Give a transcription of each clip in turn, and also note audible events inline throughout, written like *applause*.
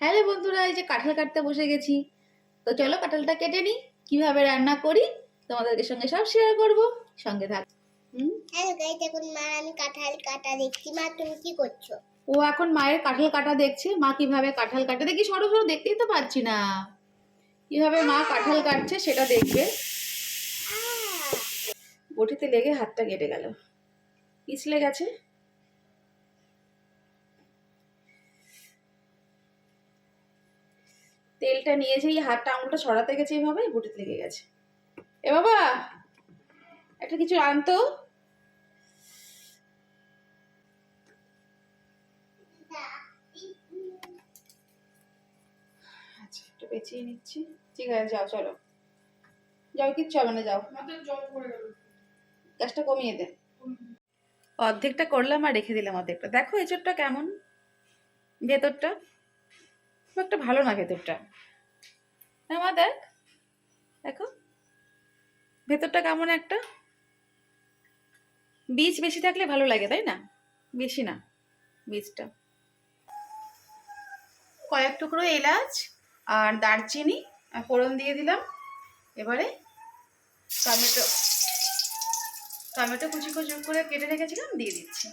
Hello বন্ধুরা এই যে কাঁঠাল কাটতে বসে গেছি। তো চলো কাঁঠালটা কেটে নিই কীভাবে রান্না করি তোমাদেরকে সঙ্গে সব শেয়ার করব সঙ্গে থাক। হুম? হ্যালো গাইস দেখুন মা আমি কাঁঠাল কাটা দেখছি। মা তুমি কি করছ? ও এখন মায়ের কাঁঠাল কাটা দেখছে। মা কীভাবে কাঁঠাল কাটে? দেখি সরো সরো দেখতেই তো পাচ্ছি না। কীভাবে মা কাঁঠাল কাটছে সেটা দেখবে। বটিতে লেগে হাতটা কেটে গেল। পিছলে গেছে। তেলটা নিয়েছে এই হাতটা আঙুলটা সরাতে গেছে এইভাবে বটিতে লেগে গেছে। এ বাবা একটা কিছু আনতো? আচ্ছা একটু পেঁচিয়ে নিচ্ছি। ঠিক আছে যাও চলো। যাও কিচ্ছু হবে না যাও। গ্যাসটা কমিয়ে দে। অর্ধেকটা করলাম আর রেখে দিলাম অর্ধেকটা। দেখো এঁচড়টা কেমন? ভেতরটা? খুব একটা ভালো না ভেতরটা। মা, দেখ। দেখো। ভেতরটা কেমন একটা? বীজ বেশি থাকলে ভালো লাগে, তাই না? বেশি না, বীজটা। কয়েক টুকরো এলাচ আর দারচিনি ফোড়ন দিয়ে দিলাম। এবারে টমেটো টমেটো কুচি কুচি করে কেটে রেখেছিলাম, দিয়ে দিচ্ছি।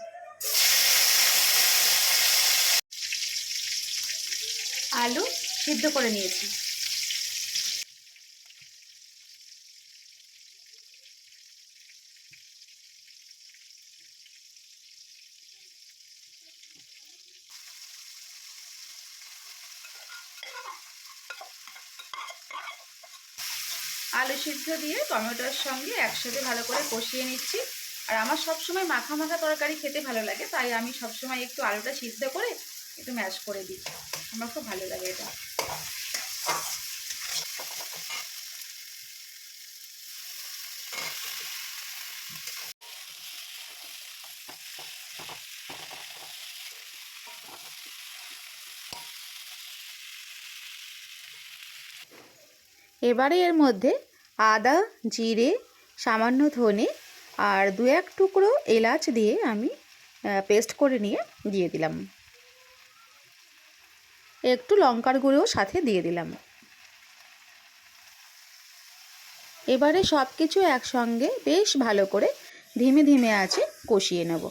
আলু সিদ্ধ করে নিয়েছি। আলু সিদ্ধ দিয়ে টমেটোর সঙ্গে একসাথে ভালো করে কষিয়ে নিচ্ছি। আর আমার সবসময় মাখা মাখা তরকারি খেতে ভালো লাগে, তাই আমি সবসময় একটু আলুটা সিদ্ধ করে একটু ম্যাশ করে দিই। আমার খুব ভালো লাগে এটা। এবারে এর মধ্যে আদা, জিরে, সামান্য ধনে আর দু এক টুকরো এলাচ দিয়ে আমি পেস্ট করে নিয়ে দিয়ে দিলাম। একটু লঙ্কার গুঁড়োও সাথে দিয়ে দিলাম। এবারে সব কিছু একসঙ্গে বেশ ভালো করে ধীমে ধীমে আছে কষিয়ে নেব।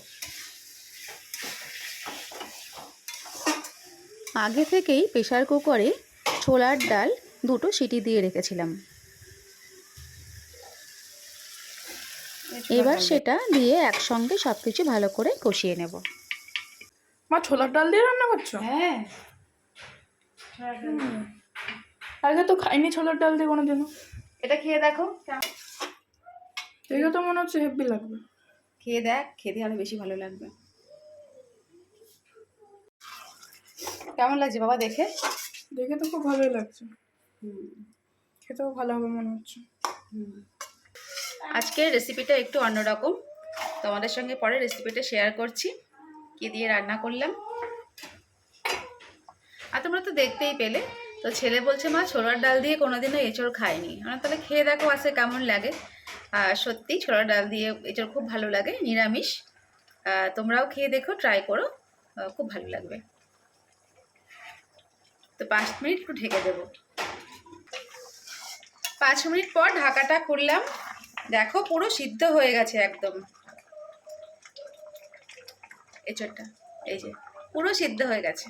আগে থেকেই প্রেশার কুকারে ছোলার ডাল দুটো সিটি দিয়ে রেখেছিলাম। এবার সেটা দিয়ে একসঙ্গে সব কিছু ভালো করে কষিয়ে নেব। মা ছোলার ডাল দিয়ে রান্না করছ? হ্যাঁ। আগে তো খাইনি ছোলার ডাল দিয়ে কোনোদিনও। এটা খেয়ে দেখো। দেখে তো মনে হচ্ছে হেভি লাগবে। খেয়ে দেখ খেতে আরও বেশি ভালো লাগবে। কেমন লাগছে বাবা দেখে? দেখে তো খুব ভালোই লাগছে। খেতেও ভালো হবে মনে হচ্ছে। আজকের রেসিপিটা একটু অন্যরকম। তোমাদের সঙ্গে পরে রেসিপিটা শেয়ার করছি। কি দিয়ে রান্না করলাম। তো দেখতেই পেলে। তো ছেলে বলছে, মা, ছোলার ডাল দিয়ে কোনোদিনও এঁচড় খায়নি আমরা তাহলে খেয়ে দেখো আছে কেমন লাগে। আর সত্যি ছোলার ডাল দিয়ে এঁচড় খুব ভালো লাগে, নিরামিষ। তোমরাও খেয়ে দেখো ট্রাই করো। খুব ভালো লাগবে। তো পাঁচ মিনিট একটু ঢেকে দেবো। পাঁচ মিনিট পর ঢাকাটা খুললাম। দেখো, পুরো সিদ্ধ হয়ে গেছে একদম। এঁচড়টা, এই যে, পুরো সিদ্ধ হয়ে গেছে।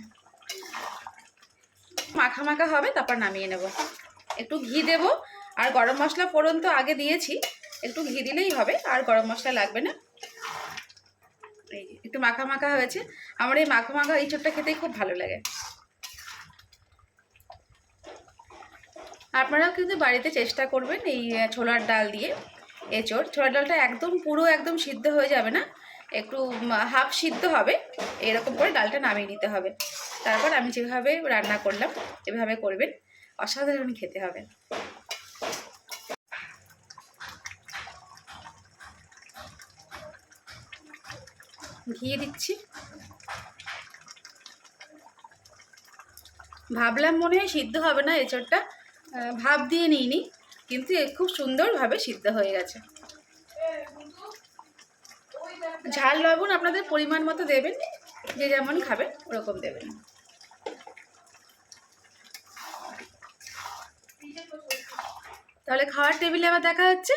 মাখা মাখা হবে, তারপর নামিয়ে নেব। একটু ঘি দেব, আর গরম মশলা ফোড়ন তো আগে দিয়েছি, একটু ঘি দিলেই হবে, আর গরম মশলা লাগবে না। এই একটু মাখা মাখা হয়েছে, আমার এই মাখা মাখা এঁচড়টা খেতেই খুব ভালো লাগে। আপনারাও কিন্তু বাড়িতে চেষ্টা করবেন এই ছোলার ডাল দিয়ে এঁচড়। ছোলার ডালটা একদম পুরো একদম সিদ্ধ হয়ে যাবে না একটু হাফ সিদ্ধ হবে। এরকম করে ডালটা নামিয়ে নিতে হবে। তারপর আমি যেভাবে রান্না করলাম, এভাবে করবেন। অসাধারণ খেতে হবে। ঘি দিচ্ছি। ভাবলাম মনে হয় সিদ্ধ হবে না এঁচড়টা। ভাব দিয়ে নিইনি, কিন্তু খুব সুন্দরভাবে সিদ্ধ হয়ে গেছে। ঝাল, লবণ আপনাদের পরিমাণ মতো দেবেন, যে যেমন খাবেন ওরকম দেবেন। তাহলে খাওয়ার টেবিলে আবার দেখা হচ্ছে।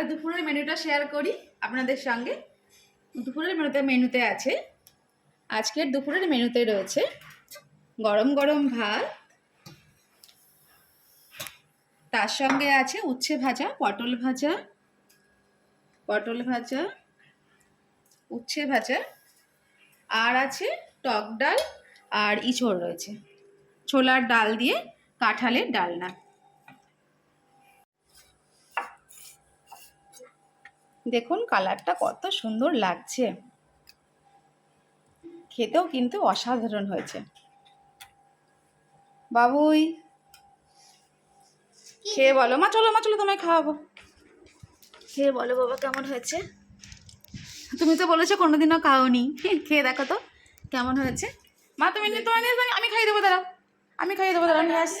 এবার দুপুরের মেনুটা শেয়ার করি আপনাদের সঙ্গে। দুপুরের মেনুতে মেনুতে আছে। আজকের দুপুরের মেনুতে রয়েছে গরম গরম ভাত। তার সঙ্গে আছে উচ্ছে ভাজা, পটল ভাজা পটল ভাজা, উচ্ছে ভাজা, আর আছে টক ডাল আর ইঁচড় রয়েছে। ছোলার ডাল দিয়ে কাঁঠালের ডালনা। দেখুন কালারটা কত সুন্দর লাগছে। খেতেও কিন্তু অসাধারণ হয়েছে। বাবুই খেয়ে বলো। মা চলো মা চলো তোমায় খাওয়াবো। খেয়ে বলো বাবা কেমন হয়েছে? তুমি তো বলেছ কোনোদিনও খাওনি। খেয়ে দেখো তো কেমন হয়েছে? মা তুমি নিয়ে তোমার নিয়ে যাও, আমি খাইয়ে দেবো দাঁড়াও। আমি খাইয়ে দেবো দাঁড়াও নিয়ে আস।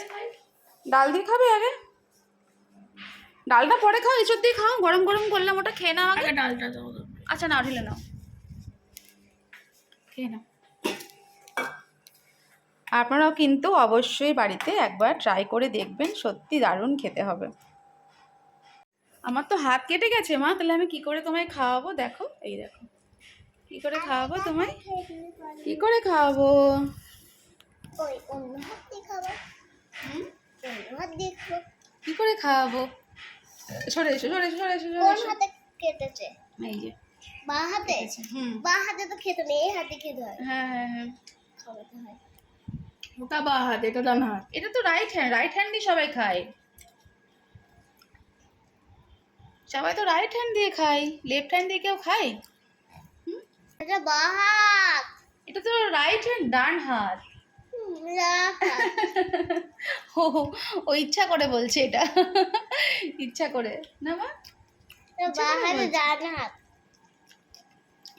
ডাল দিয়ে খাবে আগে? ডালটা পরে খাও এঁচড় দিয়ে খাও গরম গরম করলাম ওটা খেয়ে নাও আগে। ডালটা দাও আচ্ছা না ঢেলে নাও। খেয়ে নাও। আপনারাও কিন্তু অবশ্যই বাড়িতে একবার ট্রাই করে দেখবেন সত্যি দারুণ খেতে হবে। আমার তো হাত কেটে গেছে মা তাহলে আমি কি করে তোমায় খাওয়াবো? দেখো এই দেখো। কি করে খাওয়াবো তোমায়? কি করে খাওয়াবো? কি করে খাওয়াবো? সরে এসো সরে এসো সরে এসো কোন হাতে কেটেছে এই যে। বা হাতে? হুম। বা হাতে তো খেতে নেই এই হাতে খেতে হয়। হ্যাঁ হ্যাঁ হ্যাঁ। খাওয়াতে হয়। ওটা বা হাত এটা ডান হাত। এটা তো রাইট হ্যান্ড রাইট হ্যান্ড দিয়ে সবাই খায়। সবাই তো রাইট হ্যান্ড দিয়ে খায়। লেফট হ্যান্ড দিয়ে কেউ খায়? এটা বা হাত। এটা তো রাইট হ্যান্ড ডান হাত। *laughs* ও ও ইচ্ছা করে বলছে এটা। ইচ্ছা করে। না মা?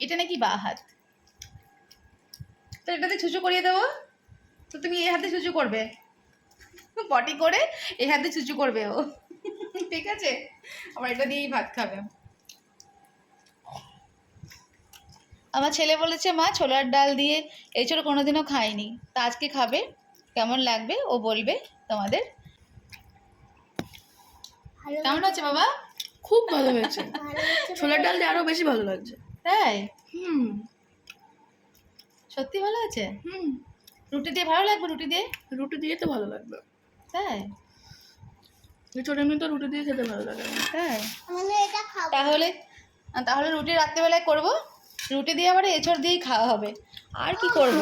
এটা নাকি বা হাত তো এটাতে ছুচু করিয়ে দেবো। তো তুমি এই হাতে ছুচু করবে। পটি করে এই হাতে ছুচু করবে ও। ঠিক আছে? আবার এটা দিয়েই ভাত খাবে। আমার ছেলে বলেছে মা ছোলার ডাল দিয়ে এছাড়া কোনোদিনও খায়নি তা আজকে খাবে? কেমন লাগবে? ও বলবে তোমাদের। কেমন আছে বাবা? খুব ভালো হয়েছে। ছোলার ডাল দিয়ে আরও বেশি ভালো লাগছে। তাই? হুম। সত্যি ভালো আছে হুম। রুটি দিয়ে ভালো লাগবে রুটি দিয়ে? রুটি দিয়ে তো ভালো লাগবে। তাই? তো রুটি দিয়ে খেতে ভালো লাগে। তাই? আমি এটা খাব। তাহলে তাহলে রুটি রাত্রেবেলায় করব? রুটি দিয়ে আবার এঁচড় দিয়েই খাওয়া হবে। আর কি করব?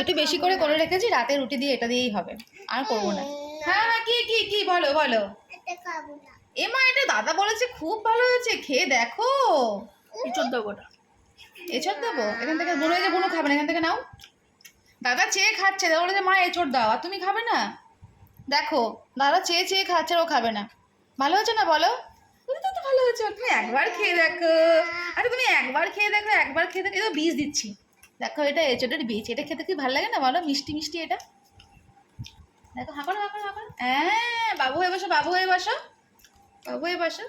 একটু বেশি করে করে রেখেছি রাতে রুটি দিয়ে এটা দিয়েই হবে। আর করব না। হ্যাঁ হ্যাঁ কি কি কি বলো বলো। এটা খাব না এমা এটা দাদা বলেছে খুব ভালো হয়েছে খেয়ে দেখো। এঁচড় দাও গোটা এঁচড় দেবো? এখান থেকে বুনো যে বুনো খাবে না এখান থেকে নাও। দাদা চেয়ে খাচ্ছে দাদা বলেছে মা এঁচড় দাও। আর তুমি খাবে না? দেখো দাদা চেয়ে চেয়ে খাচ্ছে ও খাবে না। ভালো হয়েছে না বলো? ভালো হয়েছে তুমি একবার খেয়ে দেখো। আরে তুমি একবার খেয়ে দেখো একবার খেয়ে দেখো। এটা বীজ দিচ্ছি। দেখো এটা এঁচড়ের বীজ। এটা খেতে কি ভালো লাগে না বলো? মিষ্টি মিষ্টি এটা? দেখো হাঁকড়ো হাঁকড়ো হাঁকড়ো। হ্যাঁ বাবু হয়ে বসো বাবু হয়ে বসো। বাবু হয়ে বসো।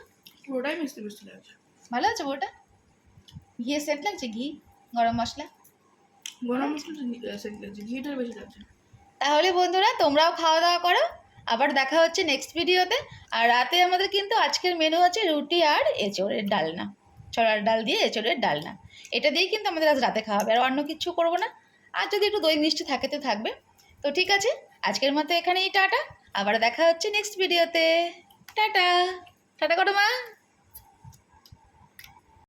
পুরোটাই মিষ্টি মিষ্টি লাগছে। ভালো আছে বউটা ঘিয়ে সেট লাগছে ঘি? গরম মশলা? গরম মশলাটা সেট লাগছে। ঘিটার বেশি লাগছে। তাহলে বন্ধুরা তোমরাও খাওয়া দাওয়া করো। আবার দেখা হচ্ছে নেক্সট ভিডিওতে আর রাতে আমাদের কিন্তু আজকের মেনু হচ্ছে রুটি আর এঁচড়ের ডালনা। ছড়ার ডাল দিয়ে এঁচড়ের ডালনা। এটা দিয়েই কিন্তু আমাদের আজ রাতে খাওয়াবে আর অন্য কিছু করব না। আর যদি একটু দই মিষ্টি থাকে তো থাকবে। তো ঠিক আছে, আজকের মতো এখানেই টাটা। আবার দেখা হচ্ছে নেক্সট ভিডিওতে টাটা। টাটা করো মা।